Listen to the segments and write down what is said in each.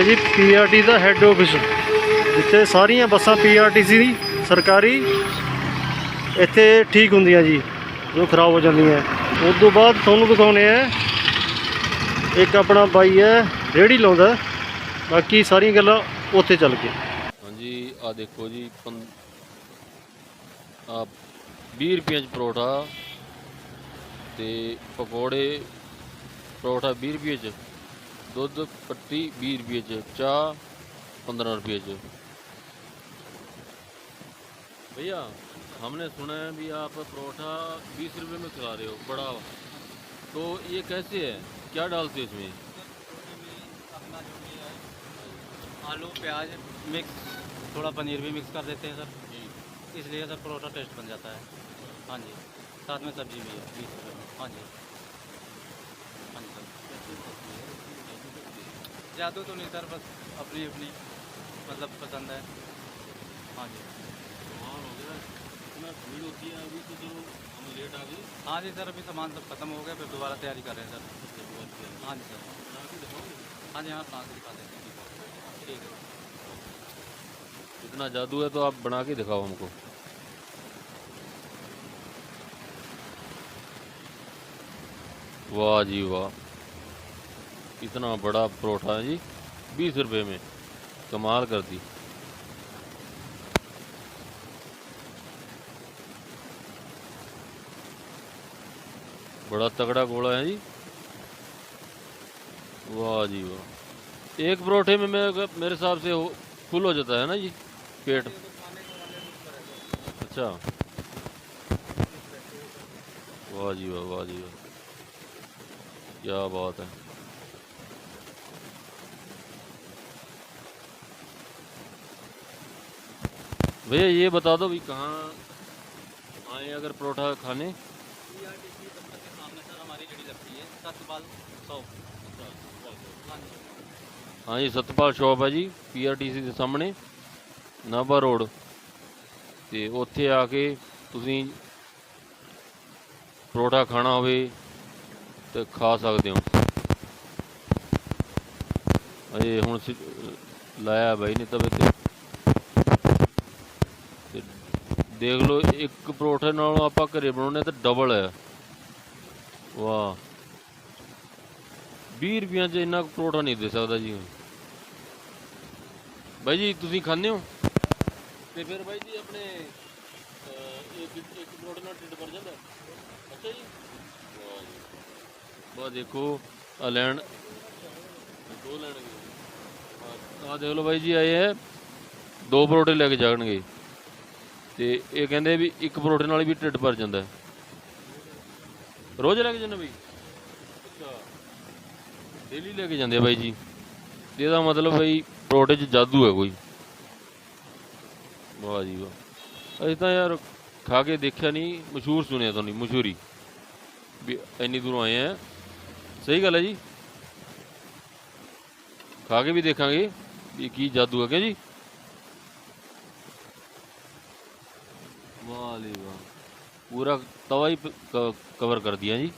ਹੈ ਜੀ ਪੀਆਰਟੀ ਦਾ head office ਜਿੱਥੇ ਸਾਰੀਆਂ ਬੱਸਾਂ ਪੀਆਰਟੀਸੀ ਦੀ, ਸਰਕਾਰੀ, ਇੱਥੇ ਠੀਕ ਹੁੰਦੀਆਂ ਜੀ, ਜੋ ਖਰਾਬ ਹੋ ਜਾਂਦੀਆਂ। ਉਸ ਤੋਂ ਬਾਅਦ ਤੁਹਾਨੂੰ ਦਿਖਾਉਣੇ ਆ, ਇੱਕ ਆਪਣਾ ਬਾਈ ਹੈ ਰੇੜੀ ਲਾਉਂਦਾ, ਬਾਕੀ ਸਾਰੀਆਂ ਗੱਲਾਂ ਉੱਥੇ ਚੱਲ ਕੇ ਹਾਂਜੀ ਆ ਦੇਖੋ ਜੀ, ਪੰ- ਆ 20 ਰੁਪਏ ਚ ਪਰੌਠਾ ਤੇ ਪਕੌੜੇ, ਪਰੌਠਾ 20 ਰੁਪਏ ਚ। ਦੁੱਧ ਪੱਤੀ 20 ਰੁਪਏ ਚ ਚਾਹ 15 रुपये ਚ भैया हमने सुना है भी आप परोठा 20 रुपए में खिला रहे हो बड़ा तो ये कैसे है क्या डालते हो इसमें अपना जो भी है आलू प्याज मिक्स थोड़ा पनीर भी मिक्स कर देते हैं सर इसलिए सर परोठा टेस्ट बन जाता है हाँ जी साथ में सब्जी भी है बीस रुपये में हाँ जी हाँ जी सर जादू तो नहीं सर बस अपनी अपनी मतलब पसंद है। हाँ जी। कमाल हो गया। इतना भीड़ होती है अभी तो जो हम लेट आ गए। हाँ जी सर अभी सामान सब खत्म हो गया फिर दोबारा तैयारी कर रहे हैं सर। हाँ जी सर। हाँ जी हाँ बना के दिखा देते हैं ठीक है। इतना जादू है तो आप बना के दिखाओ हमको। वाह जी वाह। इतना बड़ा परोठा है जी, बीस रुपए में। कमाल कर दी। बड़ा तगड़ा गोला है जी। वाह जी वाह। एक परोठे में मेरे हिसाब से फुल हो जाता है ना जी, पेट? अच्छा। वाह जी वाह वाह जी वाह। क्या बात है। भैया ये बता दो भी कहाँ आए अगर परोठा खाने पीआरटीसी दफ्तर के सामने सर हमारी रेडी लगती है सतपाल सौ हाँ जी हाँ ਜੀ ਸਤਪਾਲ ਸ਼ਾਪ ਹੈ ਜੀ ਪੀਆਰਟੀਸੀ ਦੇ ਸਾਹਮਣੇ ਨਾਭਾ ਰੋਡ ਤੇ ਉੱਥੇ ਆ ਕੇ ਤੁਸੀਂ ਪਰੋਠਾ ਖਾਣਾ ਹੋਵੇ ਤੇ ਖਾ ਸਕਦੇ ਹੋ ਅਜੇ ਹੁਣ ਸਿ- ਲਾਇਆ ਬਾਈ ਨੇ ਤਵੇ ਤੇ ਤੇ ਦੇਖ ਲਓ, ਇੱਕ ਪਰੋਠੇ ਨਾਲੋਂ ਆਪਾਂ ਘਰੇ ਬਣਾਉਣੇ ਤਾਂ ਡਬਲ ਹੈ। ਵਾਹ। 20 ਰੁਪਈਆਂ 'ਚ ਇੰਨਾ ਪਰੋਠਾ ਨਹੀਂ ਦੇ ਸਕਦਾ ਜੀ। ਬਾਈ ਜੀ, ਤੁਸੀਂ ਖਾਂਦੇ ਹੋ? ਤੇ ਫਿਰ ਬਾਈ ਜੀ, ਆਪਣੇ ਇੱਕ ਇੱਕ ਪਰੋਠੇ ਨਾਲ ਢਿੱਡ ਭਰ ਜਾਂਦਾ। ਅੱਛਾ ਜੀ। ਵਾਹ ਦੇਖੋ ਆ ਲੈਣ। ਦੋ ਲੈਣਗੇ। ਆ ਦੇਖ ਲਓ ਬਾਈ ਜੀ, ਆਏ ਹੈ। ਦੋ ਪਰੋਠੇ ਲੈ ਕੇ ਜਾਣਗੇ। ਤੇ ਇਹ ਕਹਿੰਦੇ ਵੀ ਇੱਕ ਪਰੋਠੇ ਨਾਲ ਵੀ ਢਿੱਡ ਭਰ ਜਾਂਦਾ ਰੋਜ਼ ਲੈ ਕੇ ਜਾਂਦੇ ਬਾਈ? ਅੱਛਾ। ਡੇਲੀ ਲੈ ਕੇ ਜਾਂਦੇ ਆ ਬਾਈ ਜੀ। ਇਹਦਾ ਮਤਲਬ ਬਾਈ ਪਰੋਠੇ 'ਚ ਜਾਦੂ ਹੈ ਕੋਈ। ਵਾਹ ਜੀ ਵਾਹ। ਅਸੀਂ ਤਾਂ ਯਾਰ ਖਾ ਕੇ ਦੇਖਿਆ ਨਹੀਂ, ਮਸ਼ਹੂਰ ਸੁਣਿਆ ਤੁਹਾਨੂੰ, ਮਸ਼ਹੂਰੀ। ਵੀ ਇੰਨੀ ਦੂਰੋਂ ਆਏ ਆ ਸਹੀ ਗੱਲ ਹੈ ਜੀ। ਖਾ ਕੇ ਵੀ ਦੇਖਾਂਗੇ ਵੀ ਕੀ ਜਾਦੂ ਹੈ ਕਿ ਜੀ? ਵਾਹ ਜੀ ਵਾਹ ਪੂਰਾ ਤਵਾ ਹੀ ਕਵਰ ਕਰ ਦਿਆ ਜੀ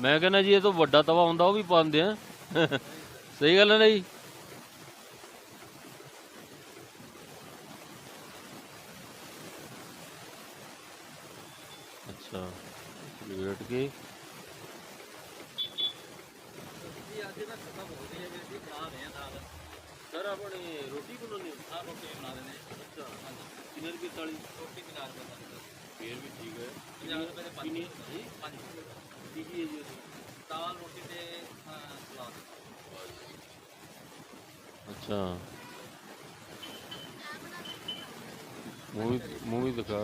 ਮੈਂ ਕਹਿੰਦਾ ਜੀ ਇਹ ਤੋਂ ਵੱਡਾ ਤਵਾ ਹੁੰਦਾ ਉਹ ਵੀ ਪਾਉਂਦੇ ਆ ਸਹੀ ਗੱਲ ਹੈ ਨਾ ਜੀ ਅੱਛਾ ਵੇਟ ਕੇ ਸਰ ਆਪਣੀ ਰੋਟੀ ਬਣਾਉਣੀ हाँ रोटी बना देने ਅੱਛਾ ਕਿੰਨੇ सर अपनी रोटी बनानी हाँ? रोटी बना देने अच्छा हाँ। जी पनीर की थाली? रोटी बना फिर भी ठीक है। ठीक हाँ? है? जी दाल रोटी से अच्छा। मूवी मूवी दिखा।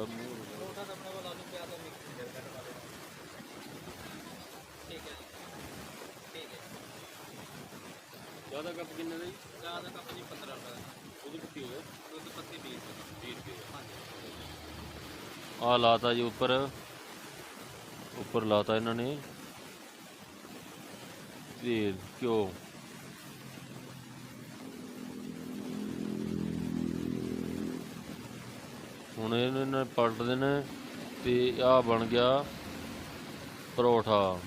ज़्यादा कप किन्ने नहीं ਜੀ ਠੀਕ ਹੈ ਜੀ ਚਾਹ ਦਾ ਕੱਪ ਜੀ 15 ਰੁਪਏ ਦਾ। ਉਹਦੀ ਪੱਤੀ ਹੋ ਦੁੱਧ ਪੱਤੀ 20 ਰੁਪਏ 20 ਰੁਪਏ ਹਾਂਜੀ। ਆ ਲਾਤਾ ਜੀ ਉੱਪਰ। ਉੱਪਰ ਲਾਤਾ ਇਹਨਾਂ ਨੇ। ਤੇਲ ਘਿਓ। ਹੁਣ ਇਹਨਾਂ ਨੇ ਪਲਟ ਦੇਣਾ ਤੇ ਆ ਬਣ ਗਿਆ ਪਰੌਠਾ।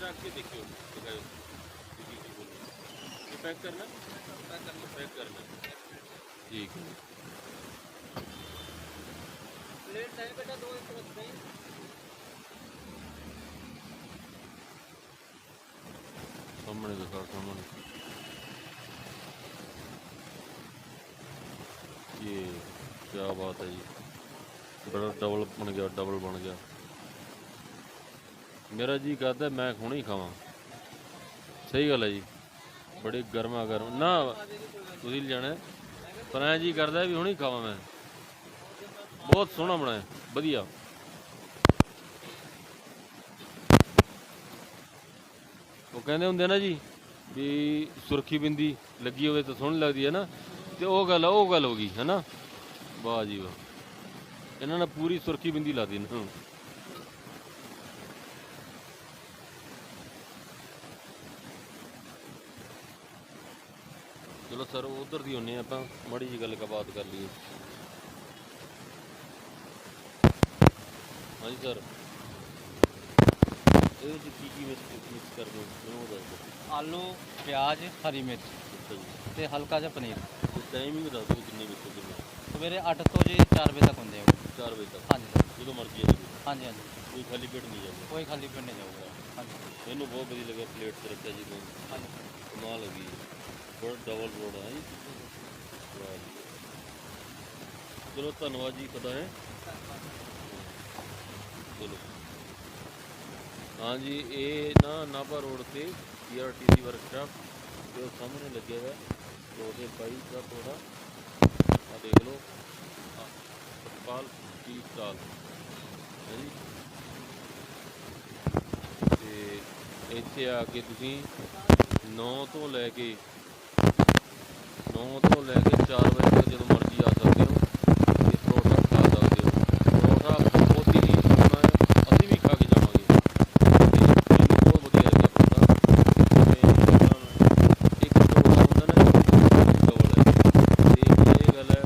देखियो पैक करना तो पैक करना? पैक करना। ठीक है। प्लेट बेटा दो एक सामने दिखा सामने। ये क्या बात है जी। बड़ा डबल बन गया डबल बन गया। ਮੇਰਾ ਜੀ ਕਰਦਾ ਮੈਂ ਹੁਣੇ ਹੀ ਖਾਵਾਂ। ਸਹੀ ਗੱਲ ਹੈ ਜੀ। ਬੜੀ ਗਰਮਾ ਗਰਮ। ਨਾ ਤੁਸੀਂ ਲਿਜਾਣਾ ਹੈ, ਪਰ ਐ ਜੀ ਕਰਦਾ ਵੀ ਹੁਣੇ ਹੀ ਖਾਵਾਂ ਮੈਂ। ਬਹੁਤ ਸੋਹਣਾ ਬਣਾਇਆ ਵਧੀਆ। ਉਹ ਕਹਿੰਦੇ ਹੁੰਦੇ ਨਾ ਜੀ ਵੀ ਸੁਰਖੀ ਬਿੰਦੀ ਲੱਗੀ ਹੋਵੇ ਤਾਂ ਸੋਹਣੀ ਲੱਗਦੀ ਹੈ ਨਾ। ਤੇ ਉਹ ਗੱਲ ਉਹ ਗੱਲ ਹੋ ਗਈ ਹੈ ਨਾ? ਵਾਹ ਜੀ ਵਾਹ। ਇਹਨਾਂ ਨੇ ਪੂਰੀ ਸੁਰਖੀ ਬਿੰਦੀ ਲਾ ਦਿੱਤੀ। ਨਾ ਸਰ ਉਧਰ ਦੀ ਹੁੰਨੇ ਆਪਾਂ ਮਾੜੀ ਜੀ ਗੱਲ ਬਾਤ ਕਰ ਲਈਏ। ਹਾਂਜੀ ਸਰ। ਇਹਦੇ ਵਿੱਚ ਕੀ ਕੀ ਮਿਕਸ ਮਿਕਸ ਕਰਦੇ ਹੋ? ਮੈਨੂੰ ਦੱਸ ਦਿਓ। ਆਲੂ ਪਿਆਜ਼ ਹਰੀ ਮਿਰਚ ਅੱਛਾ ਤੇ ਹਲਕਾ ਜਿਹਾ ਪਨੀਰ। ਤੇ ਟਾਈਮਿੰਗ ਦੱਸ ਦਿਓ ਕਿੰਨੇ ਵਿੱਚ ਕਿੰਨੇ। ਸਵੇਰੇ 8 ਤੋਂ ਜੀ 4 ਵਜੇ ਤੱਕ ਹੁੰਦੇ ਆ 4 ਵਜੇ ਤੱਕ। ਹਾਂਜੀ ਸਰ। ਜਦੋਂ ਮਰਜ਼ੀ ਆ ਜਾਓ। ਹਾਂਜੀ ਹਾਂਜੀ। ਕੋਈ ਖਾਲੀ ਪੇਟ ਨਹੀਂ ਜਾਊਗਾ। ਕੋਈ ਖਾਲੀ ਪਿੰਡ ਨਹੀਂ ਜਾਊਗਾ। ਹਾਂਜੀ। ਮੈਨੂੰ ਬਹੁਤ ਵਧੀਆ ਲੱਗਿਆ ਪਲੇਟ 'ਤੇ ਰੱਖਿਆ ਜੀ ਤੁਸੀਂ। ਹਾਂਜੀ ਕਮਾਲ ਹੋ ਗਈ। ਬੜਾ ਡਬਲ ਰੋਡ ਹੈ ਜੀ। ਚਲੋ, ਧੰਨਵਾਦ ਜੀ ਪਤਾ ਹੈ। ਚਲੋ। ਹਾਂਜੀ, ਇਹ ਨਾ ਨਾਭਾ ਰੋਡ ਤੇ ਪੀਆਰਟੀਸੀ ਵਰਕਸ਼ਾਪ ਜੋ ਸਾਹਮਣੇ ਲੱਗਿਆ ਹੋਇਆ ਤੇ ਉਹਦੇ ਬਾਈ ਦਾ ਥੋੜਾ ਆ ਦੇਖ ਲਓ। ਸਤਪਾਲ ਟੀ ਸਟਾਲ ਹੈ ਜੀ। ਤੇ ਇੱਥੇ ਆ ਕੇ ਤੁਸੀਂ 9 ਤੋਂ ਲੈ ਕੇ 9 ਤੋਂ ਲੈ ਕੇ 4 ਵਜੇ ਤੱਕ ਜਦੋਂ ਮਰਜ਼ੀ ਆ ਸਕਦੇ ਹੋ। ਤੇ ਪਰੌਠਾ ਖਾ ਸਕਦੇ ਹੋ। ਪਰੌਠਾ ਬਹੁਤ ਹੀ ਸੋਹਣਾ ਹੈ ਅਸੀਂ ਵੀ ਖਾ ਕੇ ਜਾਵਾਂਗੇ। ਤੇ ਬਹੁਤ ਵਧੀਆ ਲੱਗਿਆ ਪਰੌਠਾ ਤੇ ਇੱਕ ਪਰੌਠਾ ਹੁੰਦਾ ਨਾ ਡਬਲ ਹੈ ਤੇ ਇਹ ਗੱਲ ਹੈ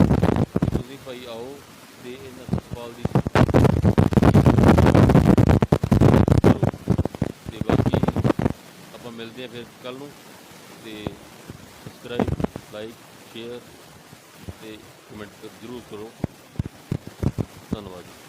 ਤੁਸੀਂ ਭਾਈ ਆਓ ਤੇ ਇਹਨਾਂ ਸਤਪਾਲ ਦੀ ਬਾਕੀ ਆਪਾਂ ਮਿਲਦੇ ਹਾਂ ਫਿਰ ਕੱਲ ਨੂੰ। ਤੇ ਸਬਸਕ੍ਰਾਈਬ ਲਾਈਕ ਸ਼ੇਅਰ ਅਤੇ ਕਮੈਂਟ ਜ਼ਰੂਰ ਕਰੋ। ਧੰਨਵਾਦ ਜੀ।